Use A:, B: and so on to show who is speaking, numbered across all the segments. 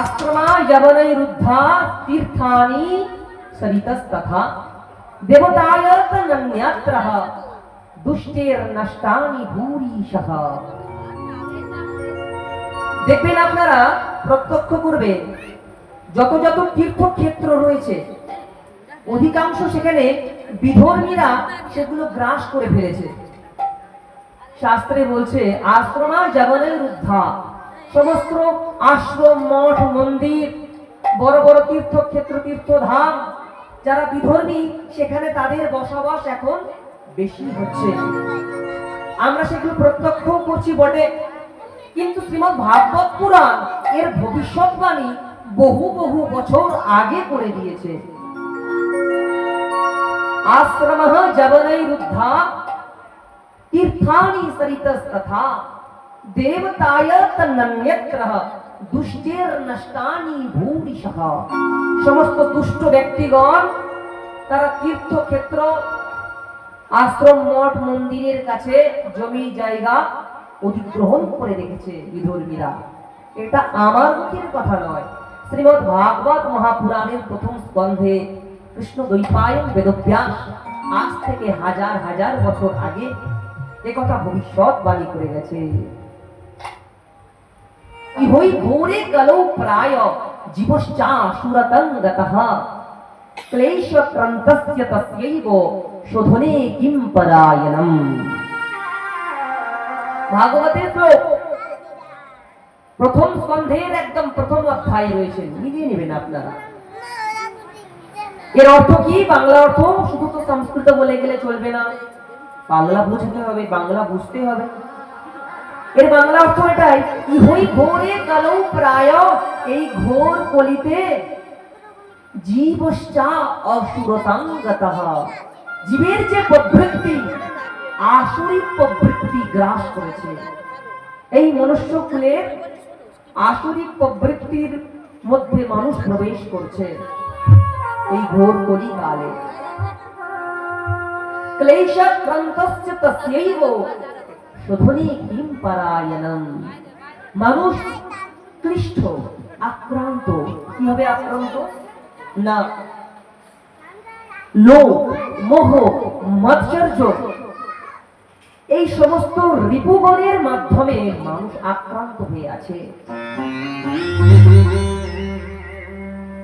A: আশ্রমা যবনৈরুদ্ধা তীর্থানি সরিতস্তথা দেবতায়ত নন্যত্র দুষ্টের নষ্টানি ভূরিশঃ দেখবেন আপনারা প্রত্যক্ষ করবেন যত যত তীর্থক্ষেত্র রয়েছে, অধিকাংশ সেখানে বিধর্মীরা সেগুলো গ্রাস করে ফেলেছে। শাস্ত্রে বলছে, আশ্রমা জবনের উদ্ধা সমস্ত আশ্রম, মঠ, মন্দির, বড় বড় তীর্থক্ষেত্র, তীর্থধাম, যারা বিধর্মী, সেখানে তাদের বসবাস এখন বেশি হচ্ছে। আমরা সেগুলো প্রত্যক্ষ করছি বটে। কিন্তু শ্রীমৎ ভাগবত পুরাণ এর ভবিষ্যৎবাণী বহু বহু বছর আগে করে দিয়েছে। আশ্রম জবনৈরুদ্ধা তীর্থানি সরিতস্তথা। ব্যক্তিগণ তারা তীর্থক্ষেত্র আশ্রম মঠ মন্দিরের কাছে জমি জায়গা অধিগ্রহণ করে রেখেছে বিধর্মীরা এটা আমার মুখের কথা নয় শ্রীমৎ ভাগবত মহাপুরাণের প্রথম স্কন্ধে কৃষ্ণ দ্বৈপায়ন বেদব্যাস আজ থেকে হাজার হাজার বছর আগে একথা ভবিষ্যৎ বাণী করে গেছে ইহই ঘোরে কলৌ প্রায় জীবশ্চা সুরতং গতঃ ক্লেশ ক্রান্তস্য তস্যৈব শোধনে কিম পরায়ণম ভাগবতের শ্লোক প্রথম স্কন্ধের একদম প্রথম অধ্যায় রয়েছে। মিলিয়ে নেবেন আপনারা। এর অর্থ কি? বাংলা অর্থ শুধু তো সংস্কৃত বলে গেলে চলবে না। বাংলা বুঝতে হবে, বাংলা বুঝতে হবে। এর বাংলা অর্থ এটাই, ইহই ঘোরে কালো প্রায়, এই ঘোর কলিতে জীবশ্চা জীবের যে প্রবৃত্তি, আসরিক প্রবৃত্তি গ্রাস করেছে। এই মনুষ্য কুলের আসরিক প্রবৃত্তির মধ্যে মানুষ প্রবেশ করছে, এই ঘোর কলি কালে ক্লেশ ক্রান্তস্য তস্যৈব শোধনে কিম পরায়ণম। মানুষ ক্লিষ্ট, আক্রান্ত। কীভাবে আক্রান্ত? না, লোভ, মোহ, মৎসর্য। এই সমস্ত রিপুগণের মাধ্যমে মানুষ আক্রান্ত হয়ে আছে।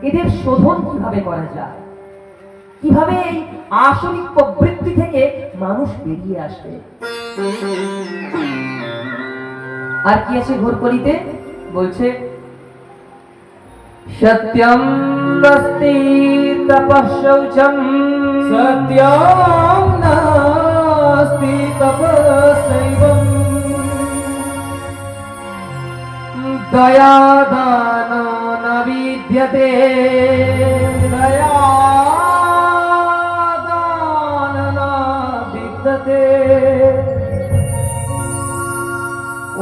A: এদের শোধন কীভাবে করা যায়? কীভাবে এই আসরিক প্রবৃত্তি থেকে মানুষ বেরিয়ে আসবে? আর কি আছে ঘোর করিতে বলছে সত্যম নাস্তি তপশৌচম
B: সত্যম নাস্তি তপসৈবম
A: দয়াদান নবিদ্যতে দয়াদান
B: নবিদ্যতে দয়া দান বিদ্যতে।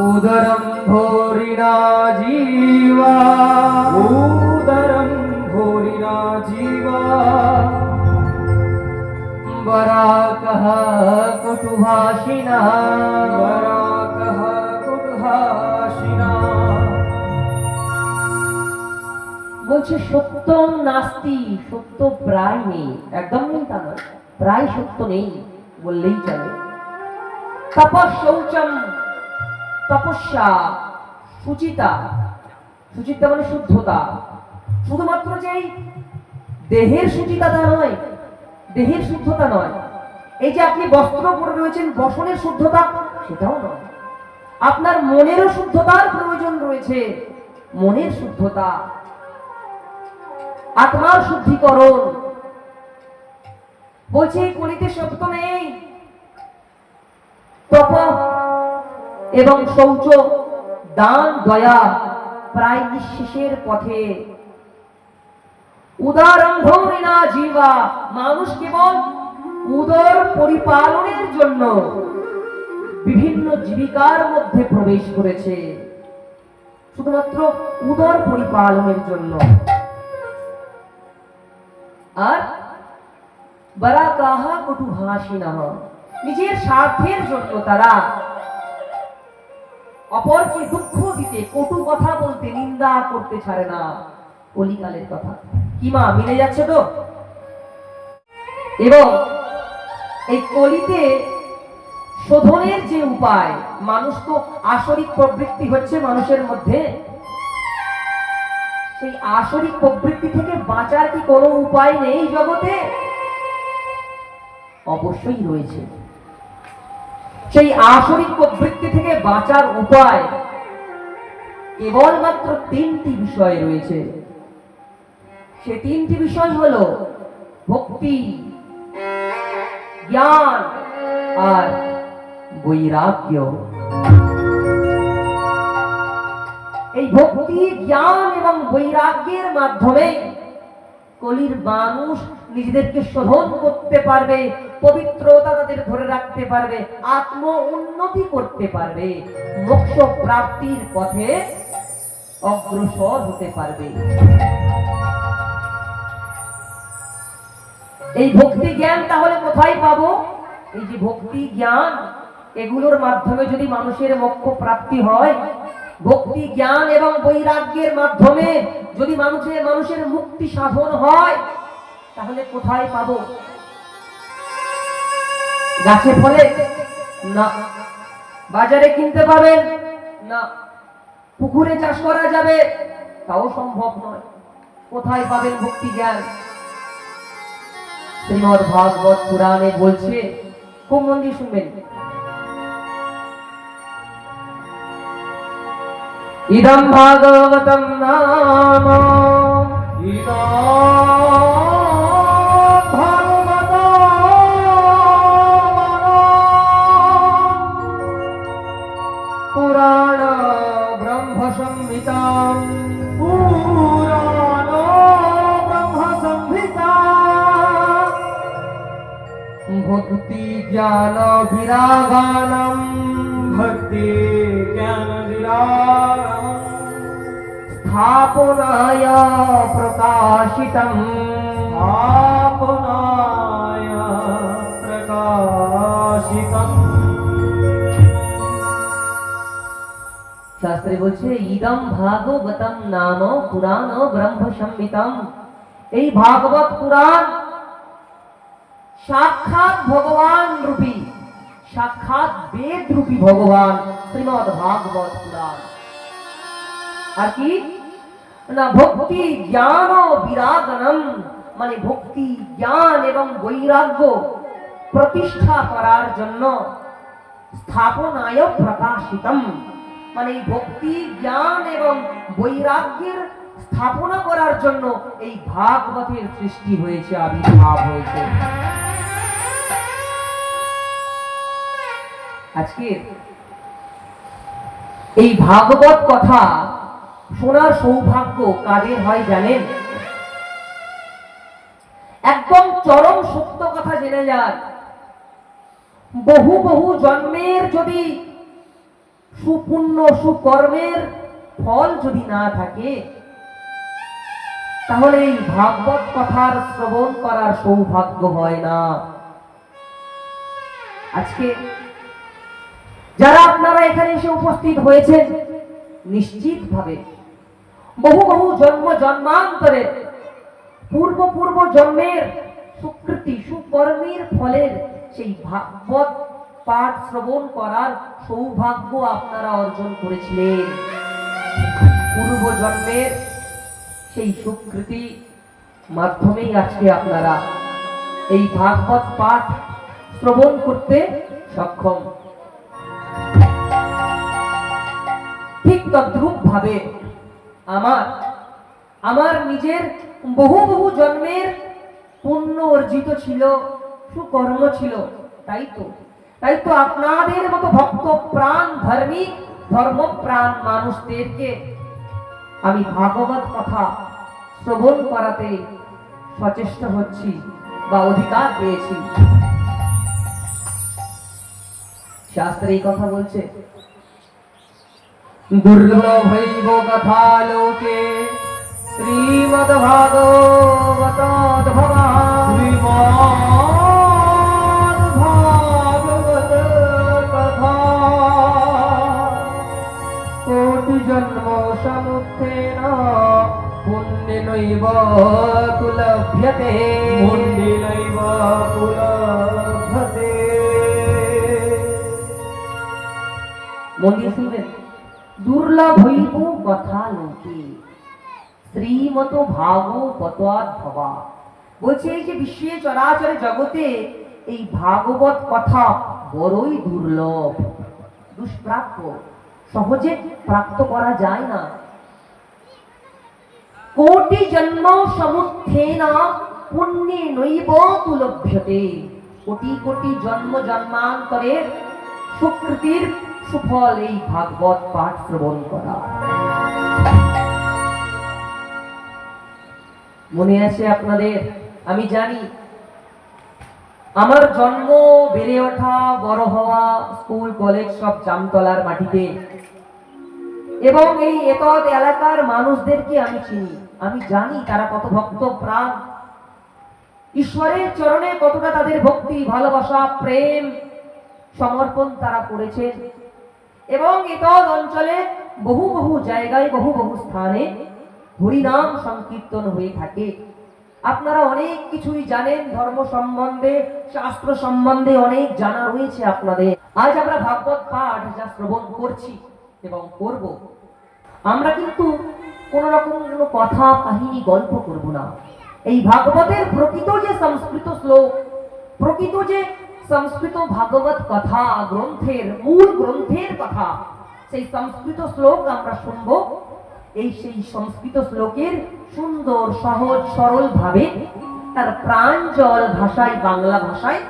A: উদরম ভোরিণা জীবা
B: उदरं भूरिणा जीवा
A: বরাকः কটুভাষিণः
B: वराकः कुटुहाशिना
A: বলছে সত্য নাস্তি সত্য প্রায় নেই একদম নেই তা নয় প্রায় সত্য নেই বললেই চলে তপস শৌচম তপস্যা, সুচিতা সুচিতা মানে শুদ্ধতা। শুধুমাত্র যে দেহের সুচিতা তা নয়, দেহের শুদ্ধতা নয়। এই যে আপনি বস্ত্র পরে রয়েছেন, বসনের শুদ্ধতা সেটাও নয়। আপনার মনেরও শুদ্ধতার প্রয়োজন রয়েছে, মনের শুদ্ধতা। আত্মার শুদ্ধিকরণ। বলছে কলিতে সত্য নেই তপ এবং শৌচ, দান, দয়া প্রায় নিঃশেষের পথে। উদারম্ভরিনা জীবা, মানুষ কেবল উদর পরিপালনের জন্য বিভিন্ন জীবিকার মধ্যে প্রবেশ করেছে, শুধুমাত্র উদর পরিপালনের জন্য। আর বারাকাহা কটু হাসি নিজের স্বার্থের জন্য তারা অপরকে দুঃখ দিতে, কটু কথা বলতে নিন্দা করতে ছাড়ে না। কলিকালের কথা। কি মা, মিলে যাচ্ছে তো? এবং এই কলিতে শোধনের যে উপায়, মানুষ তো আসরিক প্রবৃত্তি হচ্ছে মানুষের মধ্যে। সেই আসরিক প্রবৃত্তি থেকে বাঁচার কি কোনো উপায় নেই জগতে? অবশ্যই রয়েছে। সেই আসরিক প্রবৃত্তি থেকে বাঁচার উপায় কেবলমাত্র তিনটি বিষয় রয়েছে। সে তিনটি বিষয় হলো ভক্তি, জ্ঞান আর বৈরাগ্য। এই ভক্তি, জ্ঞান এবং বৈরাগ্যের মাধ্যমে কলির মানুষ নিজেদেরকে শোধন করতে পারবে, পবিত্রতা তাদের ধরে রাখতে পারবে, আত্ম উন্নতি করতে পারবে, মোক্ষ প্রাপ্তির পথে অগ্রসর হতে পারবে। এই ভক্তি জ্ঞান তাহলে কোথায় পাবো? এই যে ভক্তি জ্ঞান, এগুলোর মাধ্যমে যদি মানুষের মোক্ষ প্রাপ্তি হয় ভক্তি, জ্ঞান এবং বৈরাগ্যের মাধ্যমে যদি মানুষের মানুষের মুক্তি সাধন হয়, তাহলে কোথায় পাবো? গাছে ফলে? না। বাজারে কিনতে পাবেন? না। পুকুরে চাষ করা যাবে? তাও সম্ভব নয়। কোথায় পাবেন ভক্তি, জ্ঞান? শ্রীমদ ভাগবত পুরাণে বলছে, খুব মন দিয়ে শুনবেন। ইদম ভাগবতম নাম পুরাণ ব্রহ্ম সংহিতাম
B: পুরাণ ব্রহ্ম সংহিতা
A: ভক্তি জ্ঞান বিরাগানম
B: ভক্তি জ্ঞান
A: স্থাপনায় প্রকাশিতম।
B: স্থাপনায় প্রকাশিতম।
A: শাস্ত্রে বলছে, ইদম ভাগবতম নাম পুরাণ ব্রহ্ম সম্মিতম এই ভাগবত পুরাণ সাক্ষাৎ ভগবান রূপী। সাক্ষাৎ বেদ রূপী ভগবান শ্রীমদ ভাগবত পুরাণ। আর কি? না, ভক্তি জ্ঞান বিরাগনম মানে ভক্তি জ্ঞান এবং বৈরাগ্য প্রতিষ্ঠা করার জন্য স্থাপনায় প্রকাশিতম। মানে ভক্তি জ্ঞান এবং বৈরাগ্যের স্থাপনা করার জন্য এই ভাগবতের সৃষ্টি হয়েছে, আবির্ভাব হয়েছে। আজকে এই ভাগবত কথা শোনার সৌভাগ্য কাদের হয় জানেন? একদম চরম সত্য কথা জেনে যান। বহু বহু জন্মের যদি সুপুণ্য সুকর্মের ফল যদি না থাকে, তাহলে এই ভাগবত কথার শ্রবণ করার সৌভাগ্য হয় না। আজকে যারা আপনারা এখানে এসে উপস্থিত হয়েছেন নিশ্চিত ভাবে বহু বহু জন্ম জন্মান্তরে, পূর্ব পূর্ব জন্মের সুকৃতি, সুকর্মের ফলের সেই ভাগবত পাঠ শ্রবণ করার সৌভাগ্য আপনারা অর্জন করেছিলেন। পূর্ব জন্মের সেই সুকৃতি মাধ্যমেই আজকে আপনারা এই ভাগবত পাঠ শ্রবণ করতে সক্ষম। ঠিক তদ্রূপ ভাবে আমার আমার নিজের বহু বহু জন্মের পুণ্য অর্জিত ছিল, সুকর্ম ছিল তাই তো তাই তো আপনাদের মতো ভক্ত প্রাণ ধার্মিক ধর্মপ্রাণ মানুষদেরকে আমি ভাগবত কথা শ্রবণ করাতে সচেষ্ট হচ্ছি বা অধিকার পেয়েছি। শাস্ত্র এই কথা বলছে। দুর্লভৈব কথা লোকে। শ্রীমদ ভাগবত
B: ভাগবত কথা।
A: কোটি জন্ম সমুত্থেন পুণ্যনৈব কুলভ্যতে।
B: পুণ্যনৈব কুলভ্যতে।
A: মন শুনবেন দুর্লভ হইব কথা লোকে শ্রীমত ভাগবত ভবা। বলছে, এই যে বিশ্বে চরাচরে জগতে এই ভাগবত কথা বড়ই দুর্লভ। দুষ্প্রাপ্য, সহজে প্রাপ্ত করা যায় না। কোটি জন্ম সমুত্থেন, পুণ্যে নৈব তুলভ্যতে। কোটি কোটি জন্ম জন্মান্তরের সুকৃতির সুফল এই ভাগবত পাঠ শ্রবণ করা। মনে আছে আপনাদের? আমি জানি, আমার জন্ম বেড়ে ওঠা, বড় হওয়া, স্কুল, কলেজ সব জামতলার মাটিতে। এবং এই এতদ এলাকার মানুষদেরকে আমি চিনি। আমি জানি তারা কত ভক্ত, প্রাণ। ঈশ্বরের চরণে কতটা তাদের ভক্তি, ভালোবাসা, প্রেম সমর্পণ তারা করেছেন। এবং এতদ অঞ্চলে বহু বহু জায়গায়, বহু বহু স্থানে হরিনাম সংকীর্তন হয়ে থাকে। আপনারা অনেক কিছুই জানেন, ধর্ম সম্বন্ধে, শাস্ত্র সম্বন্ধে অনেক জানা রয়েছে আপনাদের। আজ আমরা ভাগবত পাঠ যা শ্রবণ করছি এবং করব, আমরা কিন্তু কোন রকম কোনো কথা, কাহিনী, গল্প করব না। এই ভাগবতের প্রকৃত যে সংস্কৃত শ্লোক, প্রকৃত যে সংস্কৃত ভাগবত কথা গ্রন্থের মূল গ্রন্থের কথা সেই সংস্কৃত শ্লোক আমরা শুনব। এই সেই সংস্কৃত শ্লোকের সুন্দর, সহজ, সরল ভাবে তার প্রাঞ্জল ভাষায়, বাংলা ভাষায়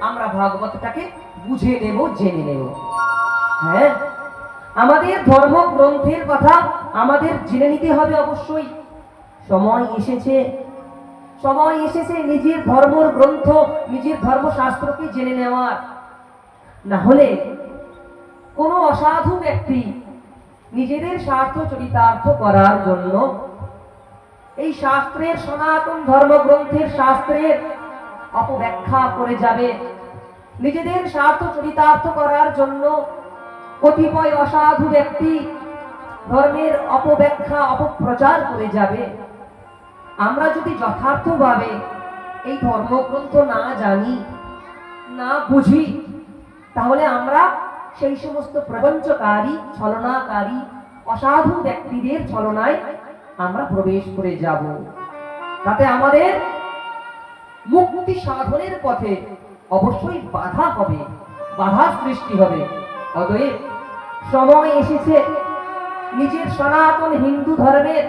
A: আমরা ভাগবতটাকে বুঝে নেব, জেনে নেব। হ্যাঁ? আমাদের ধর্ম গ্রন্থের কথা আমাদের জেনে নিতে হবে অবশ্যই। সময় এসেছে সময় এসেছে নিজের ধর্মর গ্রন্থ, নিজের ধর্মশাস্ত্রকে জেনে নেওয়ার। না হলে কোনো অসাধু ব্যক্তি নিজেদের স্বার্থ চরিতার্থ করার জন্য এই শাস্ত্রের সনাতন ধর্মগ্রন্থের শাস্ত্রের অপব্যাখ্যা করে যাবে। নিজেদের স্বার্থ চরিতার্থ করার জন্য কতিপয় অসাধু ব্যক্তি ধর্মের অপব্যাখ্যা, অপপ্রচার করে যাবে। আমরা যদি যথার্থভাবে এই ধর্মগ্রন্থ না জানি, না বুঝি, তাহলে আমরা সেই সমস্ত প্রবঞ্চকারী, ছলনাকারী, অসাধু ব্যক্তিদের ছলনায় আমরা প্রবেশ করে যাব। তাতে আমাদের মুক্তি সাধনের পথে অবশ্যই বাধা হবে, বাধা সৃষ্টি হবে। অতএব সময় এসেছে, নিজের সনাতন হিন্দু ধর্মের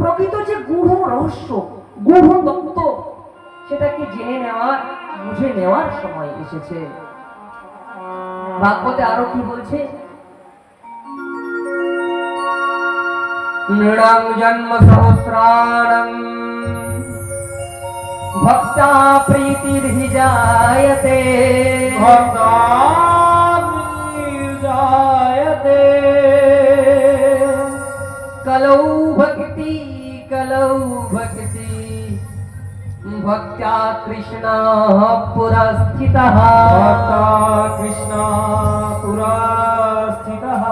A: প্রকৃত যে গূঢ় রহস্য গূঢ় তত্ত্ব সেটাকে জেনে নেওয়ার বুঝে নেওয়ার সময় এসেছে। ভাগবতে আরও কি বলছে? নৃণাং জন্ম সহস্রাণং। ভক্তা প্রীতির্হি জায়তে
B: ভক্তানির্জায়তে
A: ভক্ত্যা কৃষ্ণ পুরস্থিতः
B: ভক্তা কৃষ্ণ পুরা স্থিতः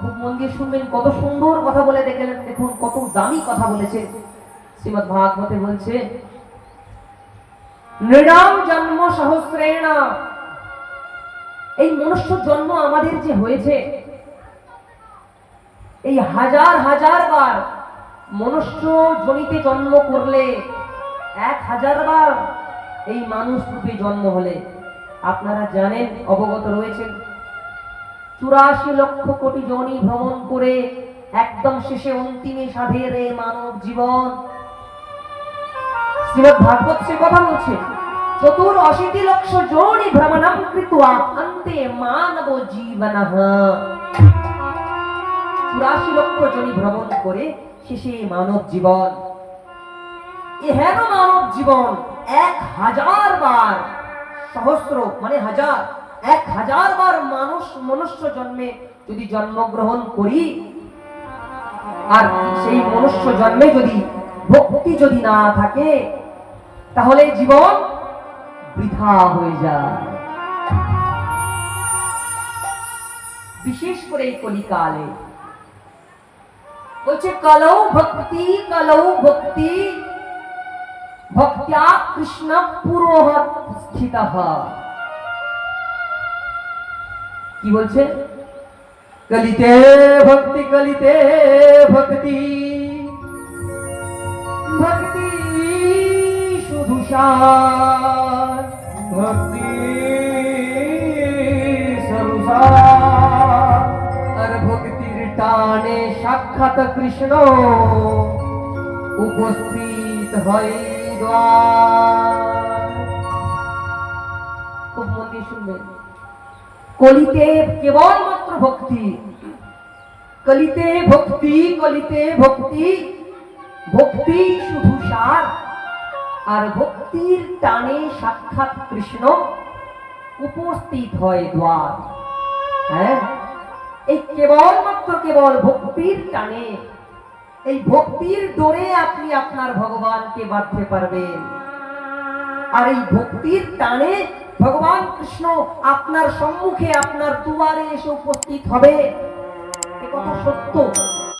A: খুব মন দিয়ে শুনবেন কত সুন্দর কথা বলে দেখলেন। দেখুন কত দামি কথা বলেছে। শ্রীমদ ভাগবতে বলছে নৃণাম জন্ম সহস্রেণ। এই মনুষ্য জন্ম আমাদের যে হয়েছে এই হাজার হাজার বার মনুষ্য জনিতে জন্ম করলে, এক হাজার বার এই মানুষ রূপে জন্ম হলে, আপনারা জানেন, অবগত রয়েছেন। চুরাশি লক্ষ কোটি জনি ভ্রমণ করে একদম শেষে অন্তিমে সাধের এই মানব জীবন। শ্রীমদ ভাগবত সে কথা বলছে চতুর অশীতি লক্ষ জনি ভ্রমণম কৃত্বা অন্তে মানব জীবনঃ। চুরাশি লক্ষ জনি ভ্রমণ করে শেষে মানব জীবন। এহেন মানব জীবন এক হাজার বার সহস্র মানে হাজার, এক হাজার বার মানুষ, মনুষ্য জন্মে যদি জন্মগ্রহণ করি, আর সেই মনুষ্য জন্মে যদি ভক্তি যদি না থাকে, তাহলে জীবন বৃথা হয়ে যায়। বিশেষ করে এই কলিকালে বলছে কলৌ ভক্তি কলৌ ভক্তি ভক্ত্যা কৃষ্ণ পুরোহত স্থিত কি বলছে
B: কলিতে ভক্তি কলিতে ভক্তি
A: ভক্তি শুধু সার
B: ভক্তি সরুষার
A: আর ভক্তির টানে সাক্ষাৎ কৃষ্ণ। উপস্থিত হয়। খুব মন দিয়ে কলিতে কেবলমাত্র ভক্তি। কলিতে ভক্তি কলিতে ভক্তি। ভক্তি শুধু সার। আর ভক্তির টানে সাক্ষাৎ কৃষ্ণ। উপস্থিত হয় দ্বার। হ্যাঁ? এই কেবলমাত্র কেবল ভক্তির টানে, এই ভক্তির ডোরে আপনি আপনার ভগবানকে বাঁধতে পারবেন। আর এই ভক্তির টানে ভগবান কৃষ্ণ আপনার সম্মুখে, আপনার দুয়ারে এসে উপস্থিত হবে। কথা সত্য।